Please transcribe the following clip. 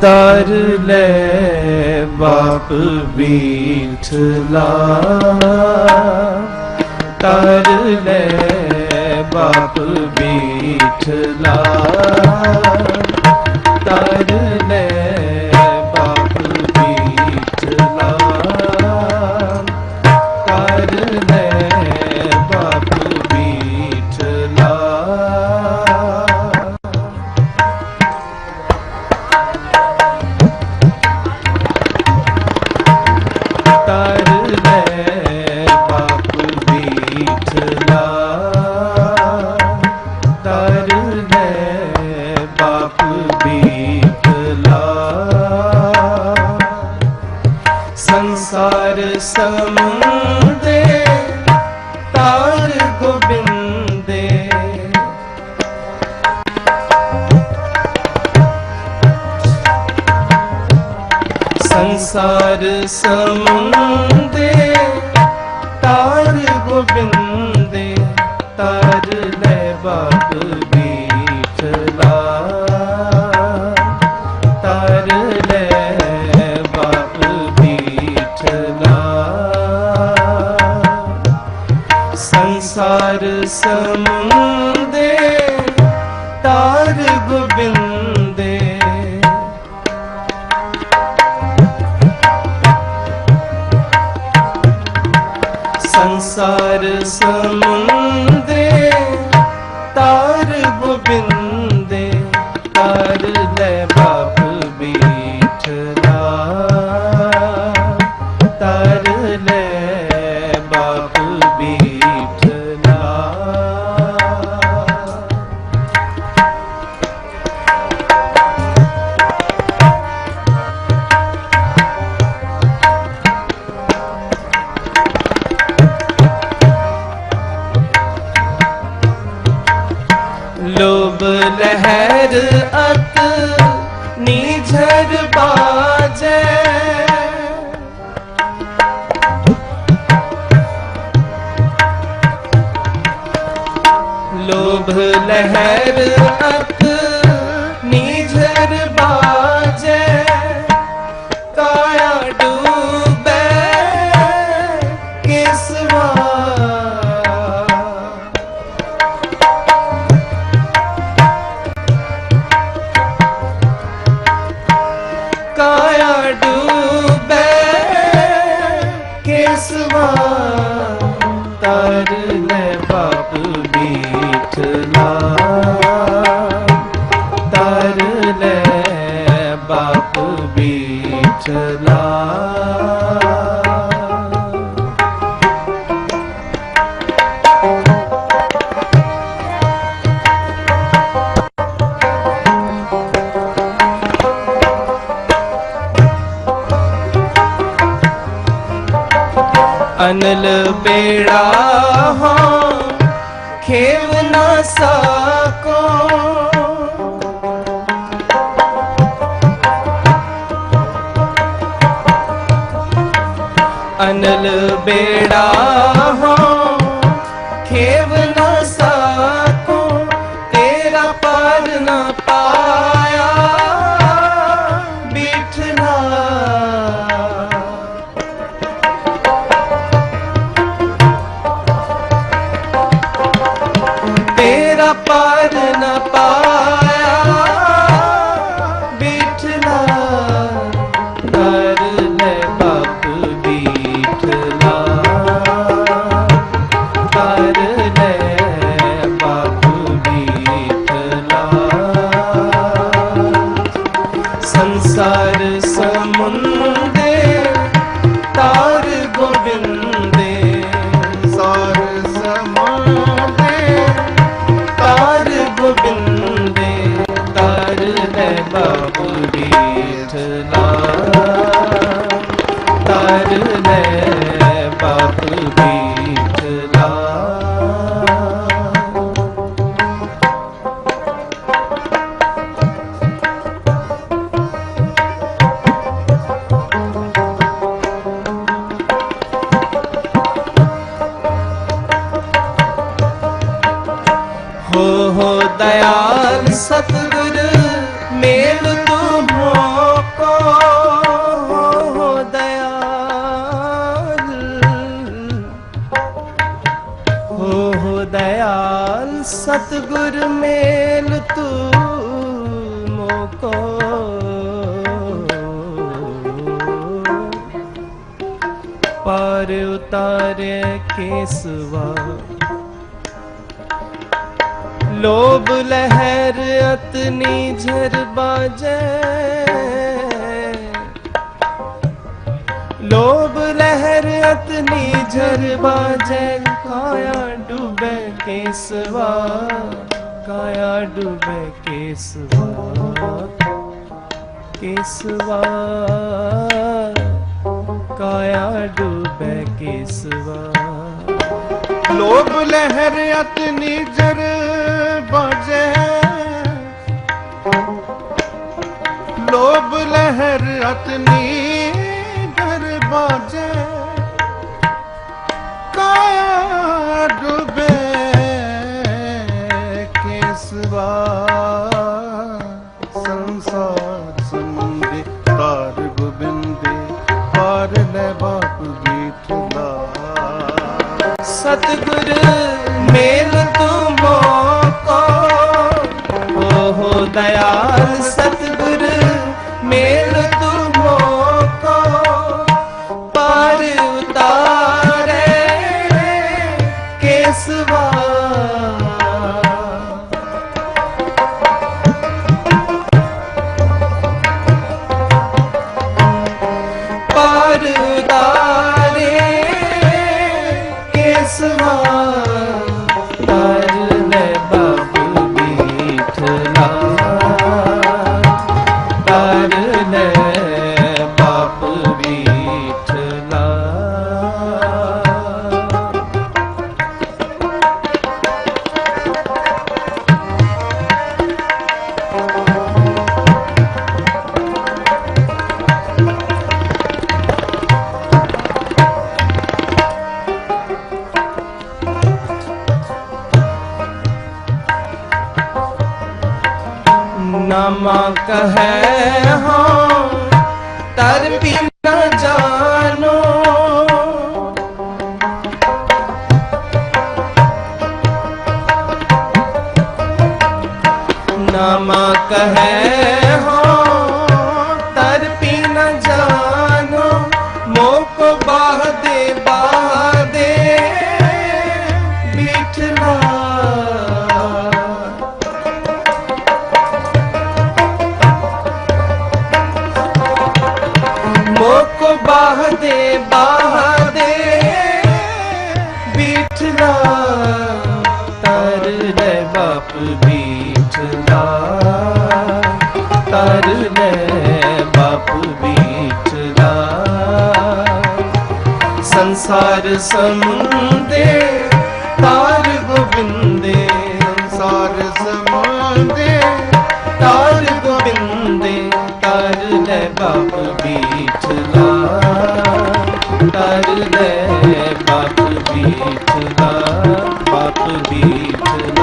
ਤਰ ਲੈ ਬਾਪ ਬੀਠਲਾ ਤਰ ਲੈ ਬਾਪ ਬੀਠਲਾ ਸੰਸਾਰ ਸਮੁੰਦੇ ਤਾਰ ਗੋਬਿੰਦੇ। ਸੰਸਾਰ ਸਮੁੰਦੇ ਤਾਰ ਗੋਬਿੰਦ। ਸੰਸਾਰ ਸਮੁੰਦੇ ਤਾਰ ਗੋਬਿੰਦੇ। ਸੰਸਾਰ ਸਮੁੰਦੇ ਤਾਰ ਬਿੰਦੇ ਤਾਰ ਲੋਭ ਲਹਿਰ ਅਤ ਨੀਝਰ ਬਾਜੈ ਲੋਭ ਲਹਿਰ ਅਤ ਬਾਪ ਬੀਠਲਾ ਅਨਲ ਬੇੜਾ ਹਾਂ ਖੇਵ ਨਾ ਸਕੋ ਅਨਲ ਬੇੜਾ ਹਾਂ ਖੇਵ ਨਾ ਸਕੋ ਤੇਰਾ ਪਾਰ ਨਾ ਪਾਇਆ। ਬਿਠਨਾ ਤੇਰਾ ਪਾਰ ਨ sky. ਸਤਗੁਰ, ਮੇਲ ਤੂੰ ਮੋ ਕੋ ਦਇਆਲ। ਹੋ ਦਇਆਲ, ਸਤਗੁਰ, ਮੇਲ ਤੂੰ ਮੋ ਕੋ ਪਾਰ ਉਤਾਰੇ ਕੇਸਵਾ ਲੋਭ ਲਹਿਰ ਅਤਨੀ ਝਰ ਬਾਜੈ। ਲੋਭ ਲਹਿਰ ਅਤਨੀ ਝਰ ਬਾਜੈ। ਕਾਇਆ ਡੁਬੈ ਕੇਸਵਾ, ਕਾਇਆ ਡੁਬੈ ਕੇਸਵਾ ਕੇਸਵਾ, ਕਾਇਆ ਡੁਬੈ ਕੇਸਵਾ। ਲੋਭ ਲਹਿਰ ਅਤਨੀ ਜਰ ਲਹਿਰ ਅਤਨੀ ਜਰ ਬਾਜੈ। ਕਾਇਆ ਡੁਬੇ ਕੇਸਵਾ ਸੰਸਾਰ ਸਮੁੰਦੇ ਤਾਰ ਗੋਬਿੰਦੇ ਪਾਰ ਲੈ ਬਾਪ ਬੀਠਲਾ ਸਤਿਗੁਰ ਕੇਸਵਾ ਨਾਮਾ ਕਹੈ ਹਾਂ ਤਰ ਪੀ ਨ ਜਾਨੋ ਨਮਕ ਕਹੈ ਬਾਪ ਬਿਠਲਾ ਤਰ ਲੈ ਬਾਪ ਬਿਠਲਾ ਸੰਸਾਰ ਸਮੁੰਦੇ ਤਾਰ ਗੋਬਿੰਦੇ ਸੰਸਾਰ ਸਮਾਂਦੇ ਤਾਰ ਗੋਬਿੰਦੇ ਤਾਰ ਲੈ ਬਾਪ ਬੀਠਲਾ ਤਾਰ ਲੈ ਬਾਪ ਬੀਠਲਾ ਬਾਪ ਬੀਠਲਾ